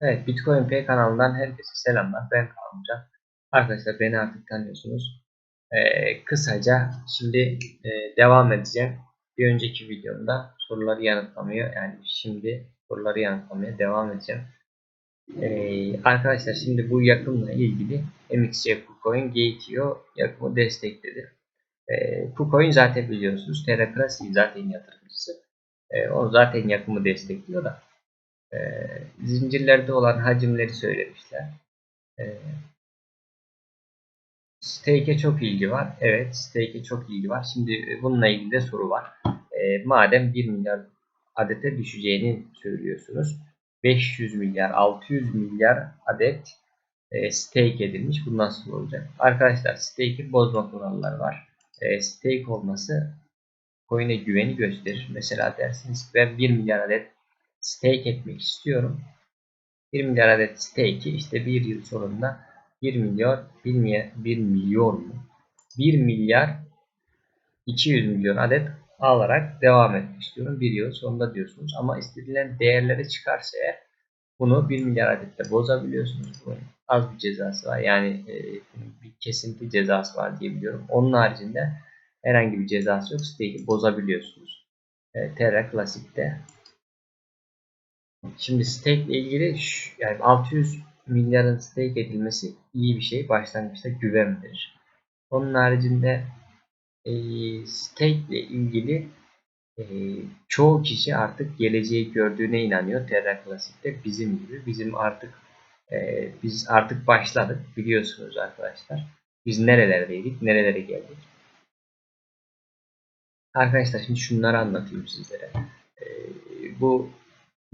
Evet, Bitcoin Pay kanalından herkese selamlar. Ben Kaan Arkadaşlar beni artık tanıyorsunuz. Ee, kısaca şimdi e, devam edeceğim. Bir önceki videomda soruları yanıtlamaya yani şimdi soruları yanıtlamaya devam edeceğim. Ee, arkadaşlar şimdi bu yakımla ilgili MXC KuCoin Gate.io yakımı destekledi. Ee, KuCoin zaten biliyorsunuz. Terra Classic zaten yatırımcısı. Ee, o zaten yakımı destekliyor da e, zincirlerde olan hacimleri söylemişler. E, stake'e çok ilgi var. Evet stake'e çok ilgi var. Şimdi bununla ilgili de soru var. E, madem 1 milyar adete düşeceğini söylüyorsunuz. 500 milyar, 600 milyar adet e, stake edilmiş. Bu nasıl olacak? Arkadaşlar stake'i bozma kuralları var. E, stake olması coin'e güveni gösterir. Mesela dersiniz ben 1 milyar adet stake etmek istiyorum. 1 milyar adet stake'i işte bir yıl sonunda 1 milyar 1 milyar, 1 milyar mu? 1 milyar 200 milyon adet alarak devam etmek istiyorum. Bir yıl sonunda diyorsunuz. Ama istedilen değerlere çıkarsa eğer bunu 1 milyar adette bozabiliyorsunuz. Bunun az bir cezası var. Yani e, bir kesinti cezası var diyebiliyorum. Onun haricinde herhangi bir cezası yok. Stake'i bozabiliyorsunuz. E, Terra Classic'te Şimdi stake ile ilgili yani 600 milyarın stake edilmesi iyi bir şey. Başlangıçta güven verir. Onun haricinde e, stake ile ilgili e, çoğu kişi artık geleceği gördüğüne inanıyor. Terra Classic'te bizim gibi. Bizim artık e, biz artık başladık biliyorsunuz arkadaşlar. Biz nerelerdeydik, nerelere geldik. Arkadaşlar şimdi şunları anlatayım sizlere. E, bu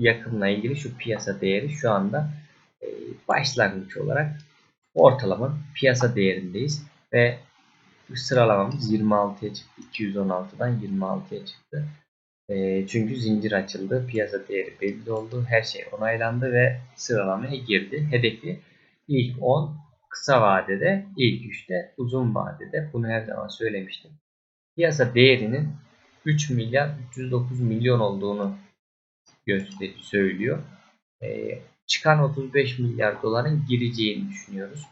yakımla ilgili şu piyasa değeri şu anda e, başlangıç olarak ortalama piyasa değerindeyiz ve sıralamamız 26'ya çıktı. 216'dan 26'ya çıktı. E, çünkü zincir açıldı. Piyasa değeri belli oldu. Her şey onaylandı ve sıralamaya girdi. Hedefi ilk 10 kısa vadede, ilk 3'te uzun vadede. Bunu her zaman söylemiştim. Piyasa değerinin 3 milyar 309 milyon olduğunu göster söylüyor. E, çıkan 35 milyar doların gireceğini düşünüyoruz.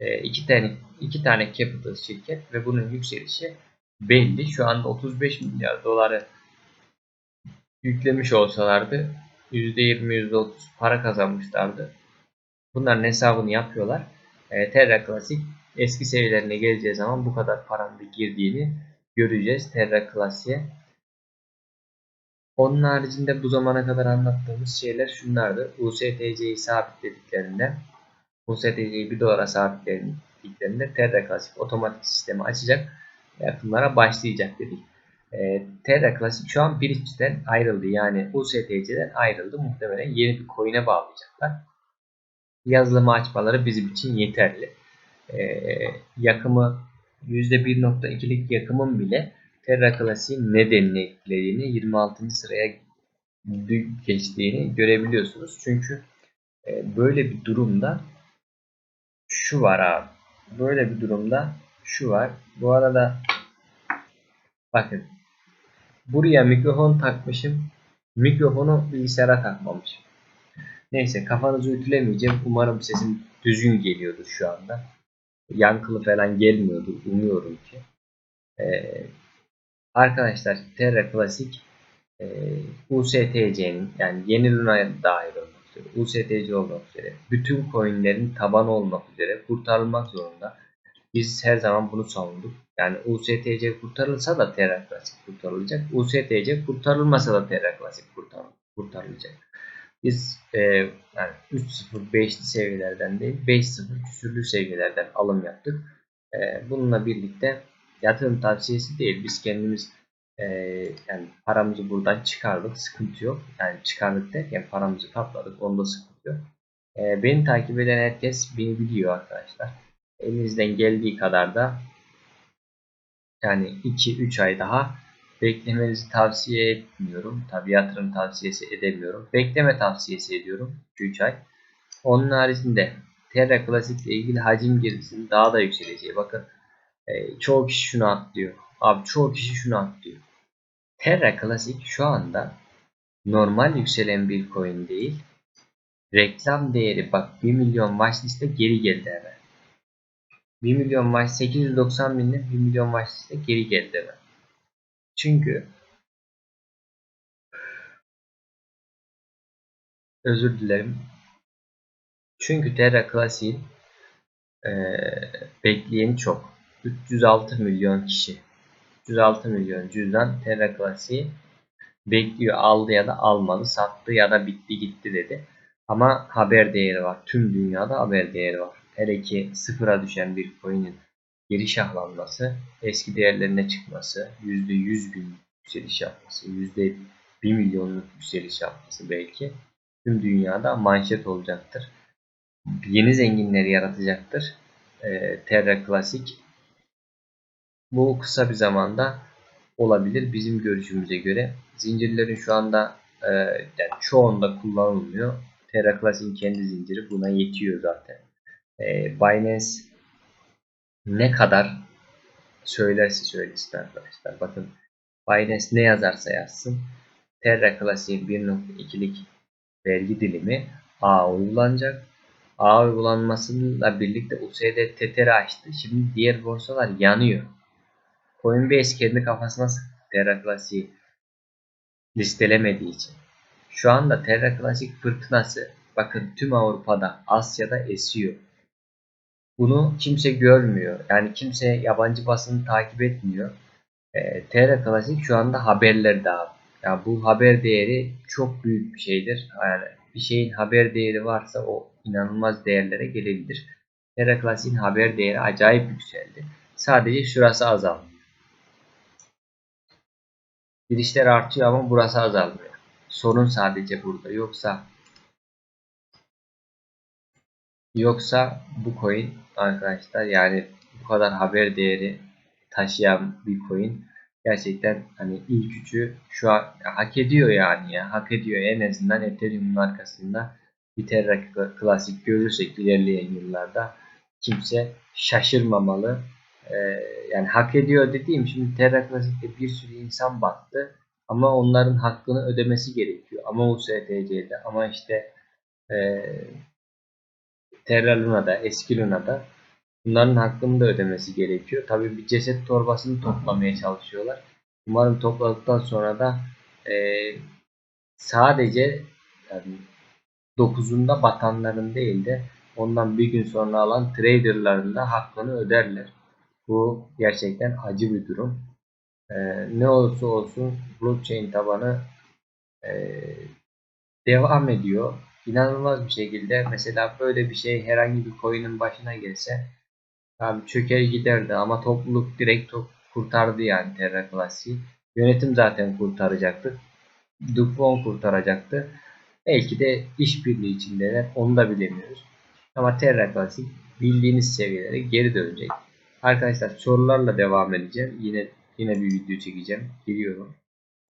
E, iki tane iki tane capital şirket ve bunun yükselişi belli. Şu anda 35 milyar doları yüklemiş olsalardı %20 %30 para kazanmışlardı. Bunların hesabını yapıyorlar. E, Terra Classic eski seviyelerine geleceği zaman bu kadar paranın girdiğini göreceğiz Terra Classic'e. Onun haricinde bu zamana kadar anlattığımız şeyler şunlardı. USTC'yi sabitlediklerinde USTC'yi 1 dolara sabitlediklerinde Terra Classic otomatik sistemi açacak ve akımlara başlayacak dedik. E, Terra Classic şu an bridge'den ayrıldı. Yani USTC'den ayrıldı. Muhtemelen yeni bir coin'e bağlayacaklar. Yazılımı açmaları bizim için yeterli. E, yakımı %1.2'lik yakımın bile Terra Classic'in nedenini etkilediğini, 26. sıraya geçtiğini görebiliyorsunuz. Çünkü e, böyle bir durumda şu var abi. Böyle bir durumda şu var. Bu arada bakın buraya mikrofon takmışım. Mikrofonu bilgisayara takmamışım. Neyse kafanızı ütülemeyeceğim. Umarım sesim düzgün geliyordur şu anda. Yankılı falan gelmiyordur. Umuyorum ki. Ee, Arkadaşlar Terra Classic e, USTC'nin yani yeni Luna'ya dahil olmak üzere USTC olmak üzere bütün coinlerin tabanı olmak üzere kurtarılmak zorunda. Biz her zaman bunu savunduk. Yani USTC kurtarılsa da Terra Classic kurtarılacak. USTC kurtarılmasa da Terra Classic kurtarılacak. Biz e, yani 3.0 5'li seviyelerden değil 5.0 küsürlü seviyelerden alım yaptık. E, bununla birlikte yatırım tavsiyesi değil. Biz kendimiz e, yani paramızı buradan çıkardık. Sıkıntı yok. Yani çıkardık derken paramızı kapladık. Onda sıkıntı yok. E, beni takip eden herkes beni biliyor arkadaşlar. Elinizden geldiği kadar da yani 2-3 ay daha beklemenizi tavsiye etmiyorum. Tabi yatırım tavsiyesi edemiyorum. Bekleme tavsiyesi ediyorum. 2-3 ay. Onun haricinde Terra Classic ile ilgili hacim girdisinin daha da yükseleceği. Bakın e, çoğu kişi şunu atlıyor. Abi çoğu kişi şunu atlıyor. Terra Classic şu anda normal yükselen bir coin değil. reklam değeri bak 1 milyon watchliste geri geldi hemen. 1 milyon watch 890 binde 1 milyon watchliste geri geldi hemen. Çünkü özür dilerim. Çünkü Terra Classic'in ee, bekleyeni çok. 306 milyon kişi. 306 milyon cüzdan Terra Classic'i bekliyor. Aldı ya da almadı. Sattı ya da bitti gitti dedi. Ama haber değeri var. Tüm dünyada haber değeri var. Hele ki sıfıra düşen bir coin'in geri şahlanması, eski değerlerine çıkması, %100 bin yükseliş yapması, %1 milyonluk yükseliş yapması belki tüm dünyada manşet olacaktır. Yeni zenginleri yaratacaktır. Ee, Terra Classic bu kısa bir zamanda olabilir bizim görüşümüze göre. Zincirlerin şu anda e, yani çoğunda kullanılmıyor. Terra Classic'in kendi zinciri buna yetiyor zaten. E, Binance ne kadar söylerse söylesin arkadaşlar. Bakın Binance ne yazarsa yazsın. Terra Classic'in 1.2'lik vergi dilimi A uygulanacak. A uygulanmasıyla birlikte USD Tether'i açtı. Şimdi diğer borsalar yanıyor. Coinbase kendi kafasına sıktı Terra Classic'i listelemediği için. Şu anda Terra Classic fırtınası bakın tüm Avrupa'da, Asya'da esiyor. Bunu kimse görmüyor. Yani kimse yabancı basını takip etmiyor. E, Terra Classic şu anda haberlerde abi. Yani bu haber değeri çok büyük bir şeydir. Yani bir şeyin haber değeri varsa o inanılmaz değerlere gelebilir. Terra Classic'in haber değeri acayip yükseldi. Sadece şurası azaldı. Girişler artıyor ama burası azalmıyor. Sorun sadece burada. Yoksa yoksa bu coin arkadaşlar yani bu kadar haber değeri taşıyan bir coin gerçekten hani ilk üçü şu an hak ediyor yani ya hak ediyor en azından Ethereum'un arkasında bir Terra Classic görürsek ilerleyen yıllarda kimse şaşırmamalı. Ee, yani hak ediyor dediğim şimdi Terra Classic'te bir sürü insan battı ama onların hakkını ödemesi gerekiyor. Ama USTC'de ama işte e, Terra Luna'da, eski Luna'da bunların hakkını da ödemesi gerekiyor. Tabi bir ceset torbasını toplamaya çalışıyorlar. Umarım topladıktan sonra da e, sadece yani 9'unda batanların değil de ondan bir gün sonra alan traderların da hakkını öderler. Bu gerçekten acı bir durum. Ee, ne olursa olsun blockchain tabanı e, devam ediyor. İnanılmaz bir şekilde mesela böyle bir şey herhangi bir coin'in başına gelse abi çöker giderdi ama topluluk direkt top kurtardı yani Terra Classic'i. Yönetim zaten kurtaracaktı. Dupont kurtaracaktı. Belki de işbirliği içindeler. Onu da bilemiyoruz. Ama Terra Classic bildiğiniz seviyelere geri dönecek. Arkadaşlar sorularla devam edeceğim. Yine yine bir video çekeceğim. Geliyorum.